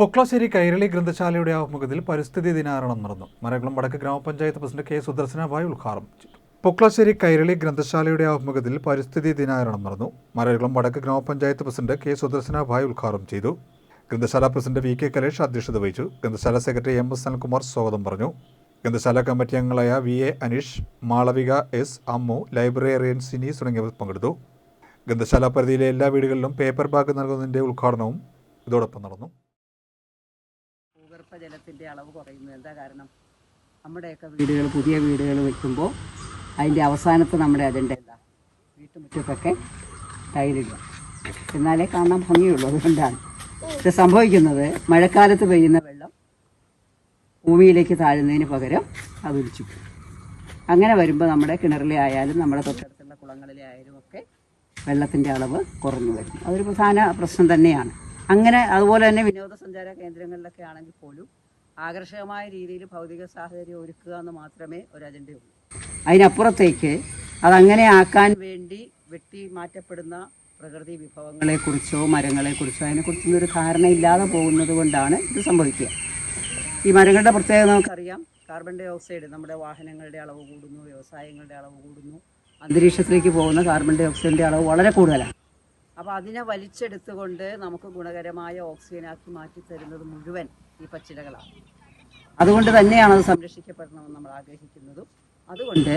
പൊക്ലാശ്ശേരി കൈരളി ഗ്രന്ഥശാലയുടെ ആഭിമുഖ്യത്തിൽ പരിസ്ഥിതി ദിനാചരണം നടന്നു. മരകുളം വടക്ക് ഗ്രാമപഞ്ചായത്ത് പ്രസിഡന്റ് കെ സുദർശനഭായി ഉദ്ഘാടനം ചെയ്തു. പൊക്ലാശ്ശേരി കൈരളി ഗ്രന്ഥശാലയുടെ ആഭിമുഖ്യത്തിൽ പരിസ്ഥിതി ദിനാചരണം നടന്നു. മരകുളം വടക്ക് ഗ്രാമപഞ്ചായത്ത് പ്രസിഡന്റ് കെ സുദർശനഭായി ഉദ്ഘാടനം ചെയ്തു. ഗ്രന്ഥശാല പ്രസിഡന്റ് വി കെ കലേഷ് അധ്യക്ഷത വഹിച്ചു. ഗ്രന്ഥശാല സെക്രട്ടറി എം എസ് അനിൽകുമാർ സ്വാഗതം പറഞ്ഞു. ഗ്രന്ഥശാല കമ്മിറ്റി അംഗങ്ങളായ V A Aneesh Malavika S Ammu librarian Sini തുടങ്ങിയവർ പങ്കെടുത്തു. ഗ്രന്ഥശാല പരിധിയിലെ എല്ലാ വീടുകളിലും പേപ്പർ ബാഗ് നൽകുന്നതിന്റെ ഉദ്ഘാടനവും ഇതോടൊപ്പം നടന്നു. ഭൂഗർഭ ജലത്തിന്റെ അളവ് കുറയുന്നു എന്താ കാരണം? നമ്മുടെയൊക്കെ വീടുകൾ പുതിയ വീടുകൾ വെക്കുമ്പോൾ അതിന്റെ അവസാനത്ത് നമ്മുടെ അജണ്ട എന്താ? വീട്ടുമുറ്റത്തൊക്കെ ടൈലിടുക എന്നാലേ കാണാൻ ഭംഗിയുള്ളൂ. അതുകൊണ്ടാണ് ഇത് സംഭവിക്കുന്നത്. മഴക്കാലത്ത് പെയ്യുന്ന വെള്ളം ഭൂമിയിലേക്ക് താഴുന്നതിന് പകരം അത് ഒലിച്ചു അങ്ങനെ വരുമ്പോൾ നമ്മുടെ കിണറിലെ ആയാലും നമ്മുടെ തൊട്ടടുത്തുള്ള കുളങ്ങളിലെ ആയാലും ഒക്കെ വെള്ളത്തിന്റെ അളവ് കുറഞ്ഞു വരും. അതൊരു പ്രധാന പ്രശ്നം തന്നെയാണ്. അങ്ങനെ അതുപോലെ തന്നെ വിനോദസഞ്ചാര കേന്ദ്രങ്ങളിലൊക്കെ ആണെങ്കിൽ പോലും ആകർഷകമായ രീതിയിൽ ഭൗതിക സാഹചര്യം ഒരുക്കുക എന്ന് മാത്രമേ ഒരു അജണ്ടയുള്ളൂ. അതിനപ്പുറത്തേക്ക് അതങ്ങനെ ആക്കാൻ വേണ്ടി വെട്ടി മാറ്റപ്പെടുന്ന പ്രകൃതി വിഭവങ്ങളെക്കുറിച്ചോ മരങ്ങളെക്കുറിച്ചോ അതിനെക്കുറിച്ചൊന്നും ഒരു ധാരണയില്ലാതെ പോകുന്നത് കൊണ്ടാണ് ഇത് സംഭവിക്കുക. ഈ മരങ്ങളുടെ പ്രത്യേകത നമുക്കറിയാം. കാർബൺ ഡൈ ഓക്സൈഡ് നമ്മുടെ വാഹനങ്ങളുടെ അളവ് കൂടുന്നു വ്യവസായങ്ങളുടെ അളവ് കൂടുന്നു. അന്തരീക്ഷത്തിലേക്ക് പോകുന്ന കാർബൺ ഡൈ ഓക്സൈഡിന്റെ അളവ് വളരെ കൂടുതലാണ്. അപ്പോൾ അതിനെ വലിച്ചെടുത്തുകൊണ്ട് നമുക്ക് ഗുണകരമായ ഓക്സിജനാക്കി മാറ്റി തരുന്നത് മുഴുവൻ ഈ പച്ചിലകളാണ്. അതുകൊണ്ട് തന്നെയാണ് അത് സംരക്ഷിക്കപ്പെടണമെന്ന് നമ്മൾ ആഗ്രഹിക്കുന്നതും. അതുകൊണ്ട്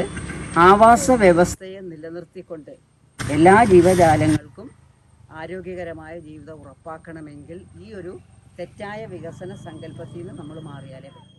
ആവാസ വ്യവസ്ഥയെ നിലനിർത്തിക്കൊണ്ട് എല്ലാ ജീവജാലങ്ങൾക്കും ആരോഗ്യകരമായ ജീവിതം ഉറപ്പാക്കണമെങ്കിൽ ഈ ഒരു തെറ്റായ വികസന സങ്കല്പത്തിൽ നിന്ന് നമ്മൾ മാറിയാലേ പറ്റും.